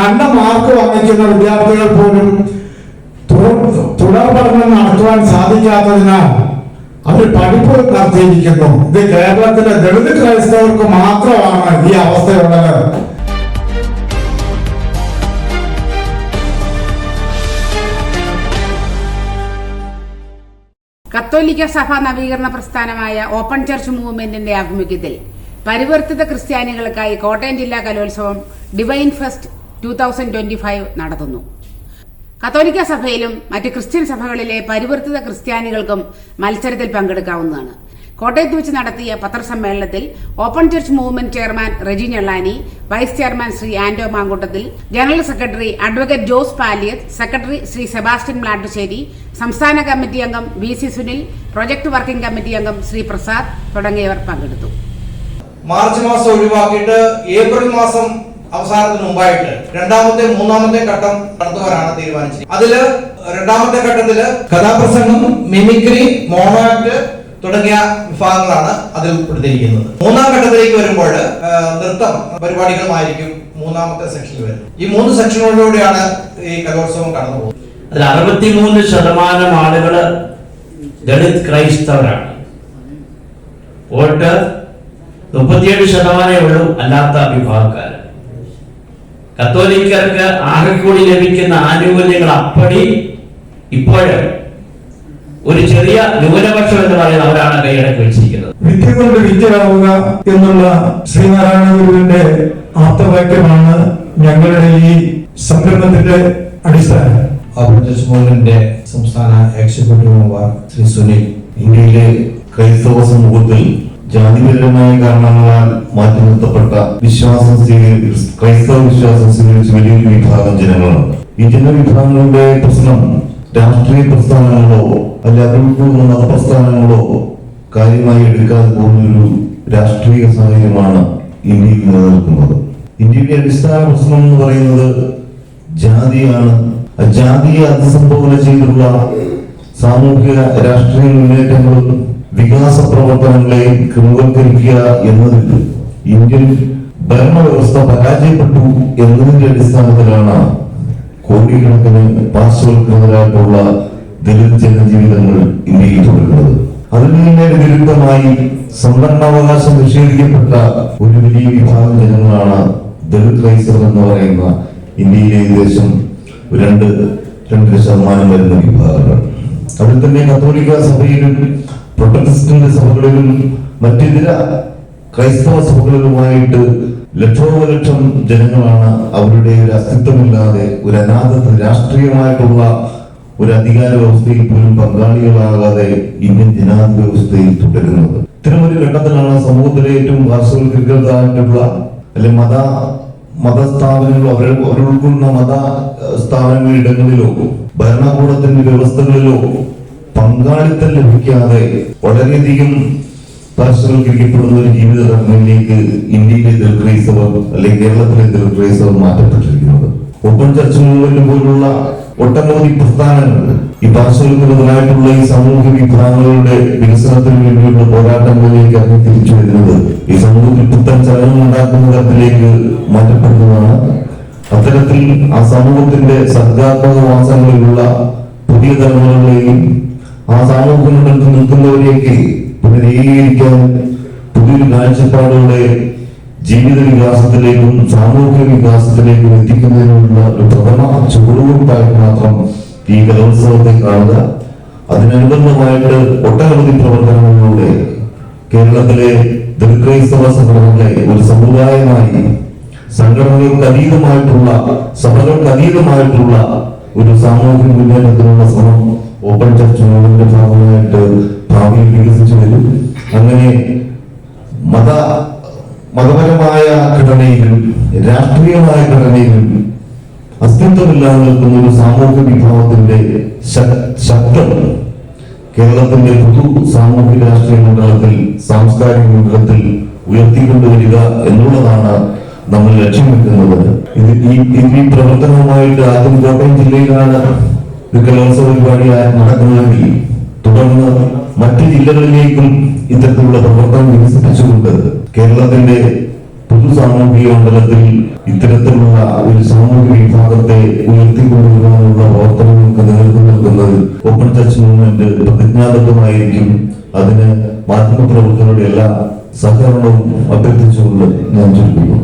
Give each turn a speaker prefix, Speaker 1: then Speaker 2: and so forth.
Speaker 1: നല്ല മാർക്ക് വാങ്ങിക്കുന്ന വിദ്യാർത്ഥികൾ പോലും തുടർ പഠനം നടത്തുവാൻ സാധിക്കാത്തതിനാൽ അവർ പഠിപ്പ് നടത്തിയിരിക്കുന്നു ഇത് കേരളത്തിലെ ദളിത് ക്രൈസ്തവർക്ക് മാത്രമാണ് ഈ അവസ്ഥയുള്ളത്.
Speaker 2: കത്തോലിക്ക സഭ നവീകരണ പ്രസ്ഥാനമായ ഓപ്പൺ ചർച്ച് മൂവ്മെന്റിന്റെ ആഭിമുഖ്യത്തിൽ പരിവർത്തിത ക്രിസ്ത്യാനികൾക്കായി കോട്ടയം ജില്ലാ കലോത്സവം divine fest two thousand twenty five നടത്തുന്നു. കത്തോലിക്ക സഭയിലും മറ്റ് ക്രിസ്ത്യൻ സഭകളിലെ പരിവർത്തിത ക്രിസ്ത്യാനികൾക്കും മത്സരത്തിൽ പങ്കെടുക്കാവുന്നതാണ്. കോട്ടയത്ത് വെച്ച് നടത്തിയ പത്രസമ്മേളനത്തിൽ open church movement chairman Reji Njellani vice chairman Shri Anto Mankoottathil general secretary advocate Jose Paliyath secretary Shri Sebastian Mlattusseri സംസ്ഥാന കമ്മിറ്റി അംഗം V C Sunil project working committee അംഗം ശ്രീ പ്രസാദ് തുടങ്ങിയവർ പങ്കെടുത്തു.
Speaker 3: മാർച്ച് മാസം ഒഴിവാക്കിയിട്ട് ഏപ്രിൽ മാസം അവസാനത്തിന് മുമ്പായിട്ട് രണ്ടാമത്തെ മൂന്നാമത്തെ ഘട്ടം നടത്തുവാനാണ് തീരുമാനിച്ചത്. അതിൽ രണ്ടാമത്തെ ഘട്ടത്തിൽ കഥാപ്രസംഗം മിമിക്രി മോണോ ആക്ട് തുടങ്ങിയ വിഭാഗങ്ങളാണ് അതിൽ ഉൾപ്പെടുത്തിയിരിക്കുന്നത്. മൂന്നാം ഘട്ടത്തിലേക്ക് വരുമ്പോൾ നൃത്തം പരിപാടികളുമായിരിക്കും മൂന്നാമത്തെ സെക്ഷനിൽ വരുന്നത്. ഈ മൂന്ന് സെക്ഷനുകളിലൂടെയാണ് ഈ കലോത്സവം കടന്നു പോകുന്നത്
Speaker 4: അതിൽ അറുപത്തിമൂന്ന് ശതമാനം ആളുകൾ ദളിത് ക്രൈസ്തവരാണ്. വോട്ട് മുപ്പത്തിയേഴ് ശതമാനമേ ഉള്ളൂ അല്ലാത്ത വിഭാഗക്കാർ കത്തോലിക്കർക്ക് ആകെ കൂടി ലഭിക്കുന്ന ആനുകൂല്യങ്ങൾ അപ്പടി ഇപ്പോഴ് ഒരു ചെറിയ ന്യൂനപക്ഷം എന്ന് പറയുന്ന അവരാണ് കൈയടക്കി വെച്ചിരിക്കുന്നത്.
Speaker 1: വിദ്യ കൊണ്ട് വിദ്യരാവുക എന്നുള്ള ശ്രീനാരായണ ഗുരുവിന്റെ ആപ്തവാക്യമാണ് ഞങ്ങളുടെ ഈ സംരംഭത്തിന്റെ അടിസ്ഥാനം.
Speaker 3: മൂവ്മെന്റിന്റെ സംസ്ഥാന എക്സിക്യൂട്ടീവ് മെമ്പർ ശ്രീ സുനിൽ
Speaker 5: ഇന്ത്യയിലെ ക്രൈസ്തവ സമൂഹത്തിൽ ജാതിപരമായ കാരണങ്ങളാൽ മാറ്റി നിർത്തപ്പെട്ട വിശ്വാസം സ്വീകരിച്ച് ക്രൈസ്തവ വിശ്വാസം സ്വീകരിച്ച് വലിയൊരു വിഭാഗം ജനങ്ങളുണ്ട്. ഈ ജനവിഭാഗങ്ങളുടെ പ്രശ്നം രാഷ്ട്രീയ പ്രസ്ഥാനങ്ങളോ അല്ല അതിർക്കുന്ന മതപ്രസ്ഥാനങ്ങളോ കാര്യമായി എടുക്കാതെ പോകുന്ന ഒരു രാഷ്ട്രീയ സാഹചര്യമാണ് ഇന്ത്യയിൽ നിലനിൽക്കുന്നത്. ഇന്ത്യയുടെ അടിസ്ഥാന പ്രശ്നം എന്ന് പറയുന്നത് ജാതിയാണ്. ജാതിയെ അതിസംബോധന ചെയ്തുള്ള സാമൂഹിക രാഷ്ട്രീയ മുന്നേറ്റങ്ങളും വികാസ പ്രവർത്തനങ്ങളെ ക്രമവൽക്കരിക്കുക എന്നതിൽ ഇന്ത്യൻ ഭരണവ്യവസ്ഥ പരാജയപ്പെട്ടു എന്നതിന്റെ അടിസ്ഥാനത്തിലാണ് കോടിക്കണക്കിന് പാർശ്വവൽക്കൃതരായിട്ടുള്ള ദലിത് ജനജീവിതങ്ങൾ ഇന്ത്യയിൽ തുടരുന്നത്. അതിനെ വിരുദ്ധമായി സംവരണാവകാശം നിഷേധിക്കപ്പെട്ട ഒരു വലിയ വിഭാഗം ജനങ്ങളാണ് ദലിത് ക്രൈസ്തവർ എന്ന് പറയുന്ന ഇന്ത്യയിലെ ഏകദേശം രണ്ട് രണ്ടര ശതമാനം വരുന്ന വിഭാഗങ്ങൾ. അതിൽ തന്നെ കത്തോലിക്ക സഭയിലും പ്രൊട്ടസ്റ്റന്റ് സഭകളിലും മറ്റിതര ക്രൈസ്തവ സഭകളിലുമായിട്ട് ലക്ഷോപലക്ഷം ജനങ്ങളാണ് അവരുടെ ഒരു അസ്തിത്വമില്ലാതെ ഒരു അനാഥ രാഷ്ട്രീയമായിട്ടുള്ള ഒരു അധികാര വ്യവസ്ഥയിൽ പോലും പങ്കാളികളാകാതെ ഇന്ത്യൻ ജനാധിപത്യ വ്യവസ്ഥയിൽ തുടരുന്നത്. ഇത്തരം ഒരു ഘട്ടത്തിലാണ് സമൂഹത്തിലെ ഏറ്റവും പാർശ്വവൽക്കരിക്കപ്പെട്ട അല്ലെ മത മതസ്ഥാപനങ്ങൾ അവർ അവരുൾക്കൊള്ളുന്ന മത സ്ഥാപനങ്ങളിടങ്ങളിലോ ഭരണകൂടത്തിന്റെ വ്യവസ്ഥകളിലോ പങ്കാളിത്തം ലഭിക്കാതെ വളരെയധികം പാർശ്വവൽക്കരിക്കപ്പെടുന്ന ഒരു ജീവിത ഘടനയിലേക്ക് ഇന്ത്യയിലെ ദീർഘ്രൈസവർ അല്ലെങ്കിൽ കേരളത്തിലെ ദീർഘ്രൈസവർ മാറ്റപ്പെട്ടിരിക്കുന്നത്. ഓപ്പൺ ചർച്ച മൂവ്മെന്റ് പോലുള്ള ഒട്ടനവധി പ്രസ്ഥാനങ്ങൾ ഈ പാർശ്വവൽക്കൃതരായിട്ടുള്ള ഈ സാമൂഹ്യ വിഭാഗങ്ങളുടെ വികസനത്തിന് വേണ്ടിയുള്ള പോരാട്ടങ്ങളിലേക്ക് ഇറങ്ങി തിരിച്ചു വരുന്നത് ഈ സമൂഹത്തിൽ പുത്തൻ ചലനം ഉണ്ടാക്കുന്ന തരത്തിലേക്ക് മാറ്റപ്പെടുന്നതാണ്. അത്തരത്തിൽ ആ സമൂഹത്തിന്റെ സർഗാത്മക വാസങ്ങളിലുള്ള പുതിയ തലമുറകളെയും ആ സാമൂഹ്യ മണ്ഡലത്തിൽ നിൽക്കുന്നവരെയൊക്കെ പുനരീകരിക്കാൻ പുതിയൊരു കാഴ്ചപ്പാടുകളെ ജീവിത വികാസത്തിലേക്കും സാമൂഹിക വികാസത്തിലേക്കും എത്തിക്കുന്നതിനുള്ള ഒരു പ്രഥമ ചുവടുവെപ്പായിട്ട് മാത്രം ഈ കലോത്സവത്തെ കാണുക. അതിനനുബന്ധമായിട്ട് ഒട്ടനവധി പ്രവർത്തനങ്ങളിലൂടെ കേരളത്തിലെ ദുർക്രൈസ്തവ സംഘടനകളെ ഒരു സമുദായമായി സംഘടനകൾക്ക് അതീതമായിട്ടുള്ള സഭകൾക്ക് അതീതമായിട്ടുള്ള ഒരു സാമൂഹിക മുന്നേറ്റത്തിനുള്ള ശ്രമം ഓപ്പൺ ചർച്ചകളുടെ ഭാഗമായിട്ട് ഭാവിയിൽ വികസിച്ചു വരും. അങ്ങനെ മത മതപരമായ ഘടനയിലും രാഷ്ട്രീയമായ ഘടനയിലും അസ്തിത്വമില്ലാതെ നിൽക്കുന്ന ഒരു സാമൂഹ്യ വിഭാഗത്തിന്റെ ശബ്ദം കേരളത്തിന്റെ പൊതു സാമൂഹ്യ രാഷ്ട്രീയ മണ്ഡലത്തിൽ സാംസ്കാരിക മണ്ഡലത്തിൽ ഉയർത്തിക്കൊണ്ടുവരിക എന്നുള്ളതാണ് നമ്മൾ ലക്ഷ്യം വെക്കുന്നത്. ഇത് ഈ പ്രവർത്തനവുമായിട്ട് ആദ്യം കോട്ടയം ജില്ലയിലാണ് ഇത് പരിപാടിയായി നടക്കുന്നതെങ്കിൽ തുടർന്ന് മറ്റു ജില്ലകളിലേക്കും ഇത്തരത്തിലുള്ള പ്രവർത്തനം വികസിപ്പിച്ചുകൊണ്ട് കേരളത്തിന്റെ പൊതു സാമൂഹിക മണ്ഡലത്തിൽ ഇത്തരത്തിലുള്ള ഒരു സാമൂഹിക വിഭാഗത്തെ ഉയർത്തിക്കൊണ്ടുവരാനുള്ള പ്രവർത്തനങ്ങൾക്ക് നേതൃത്വം നൽകുന്നത് ഓപ്പൺ ചർച്ച് മൂവ്മെന്റ് പ്രതിജ്ഞാബദ്ധമായിരിക്കും. അതിന് മാധ്യമപ്രവർത്തകരുടെ എല്ലാ സഹകരണവും അഭ്യർത്ഥിച്ചുകൊണ്ട് ഞാൻ ചുരുക്കുന്നു